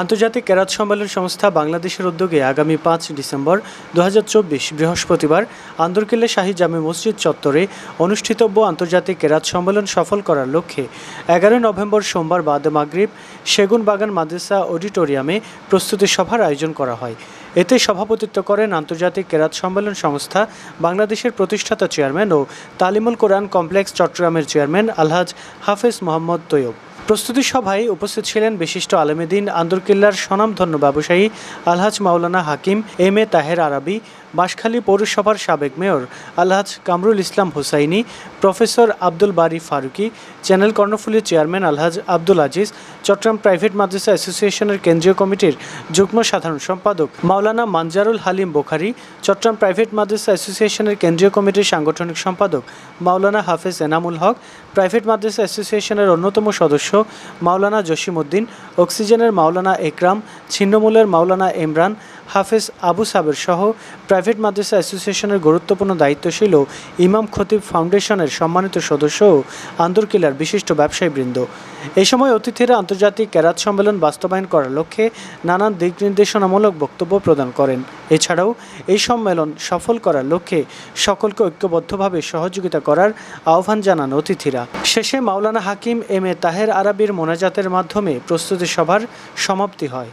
আন্তর্জাতিক কেরাত সম্মেলন সংস্থা বাংলাদেশের উদ্যোগে আগামী পাঁচ ডিসেম্বর দু হাজার চব্বিশ বৃহস্পতিবার আন্দরকিল্লে শাহী জামে মসজিদ চত্বরে অনুষ্ঠিতব্য আন্তর্জাতিক কেরাত সম্মেলন সফল করার লক্ষ্যে এগারোই নভেম্বর সোমবার বাদ মাগরিব সেগুন বাগান মাদ্রাসা অডিটোরিয়ামে প্রস্তুতি সভার আয়োজন করা হয়। এতে সভাপতিত্ব করেন আন্তর্জাতিক কেরাত সম্মেলন সংস্থা বাংলাদেশের প্রতিষ্ঠাতা চেয়ারম্যান ও তালিমুল কোরআন কমপ্লেক্স চট্টগ্রামের চেয়ারম্যান আলহাজ হাফেজ মোহাম্মদ তৈয়ব। প্রস্তুতি সভায় উপস্থিত ছিলেন বিশিষ্ট আলমেদিন আন্দরকিল্লার স্বনামধন্য ব্যবসায়ী আলহাজ মাওলানা হাকিম এম এ তাহের আরাবি বাঁশখালী পৌরসভার সাবেক mayor Alhaj Kamrul Islam Hussaini, professor Abdul Bari Faruqi, channel কর্ণফুলীর chairman Alhaj Abdul Aziz, Chattogram private মাদ্রাসা অ্যাসোসিয়েশনের কেন্দ্রীয় কমিটির যুগ্ম সাধারণ সম্পাদক মাওলানা মানজারুল হালিম বোখারি, চট্টগ্রাম প্রাইভেট মাদ্রাসা অ্যাসোসিয়েশনের কেন্দ্রীয় কমিটির সাংগঠনিক সম্পাদক মাওলানা হাফেজ এনামুল হক, প্রাইভেট মাদ্রাসা অ্যাসোসিয়েশনের অন্যতম সদস্য মাওলানা জসিমউদ্দিন, অক্সিজেনের মাওলানা একরাম, ছিন্নমূলের মাওলানা ইমরান হাফেজ আবু সাবের সহ প্রাইভেট মাদ্রাসা অ্যাসোসিয়েশনের গুরুত্বপূর্ণ দায়িত্বশীল ও ইমাম খতিব ফাউন্ডেশনের সম্মানিত সদস্য ও আন্দরকিল্লার বিশিষ্ট ব্যবসায়ীবৃন্দ। এই সময় অতিথিরা আন্তর্জাতিক ক্যারাত সম্মেলন বাস্তবায়ন করার লক্ষ্যে নানান দিক নির্দেশনামূলক বক্তব্য প্রদান করেন। এছাড়াও এই সম্মেলন সফল করার লক্ষ্যে সকলকে ঐক্যবদ্ধভাবে সহযোগিতা করার আহ্বান জানান অতিথিরা। শেষে মাওলানা হাকিম এম এ তাহের আরাবির মোনাজাতের মাধ্যমে প্রস্তুতি সভার সমাপ্তি হয়।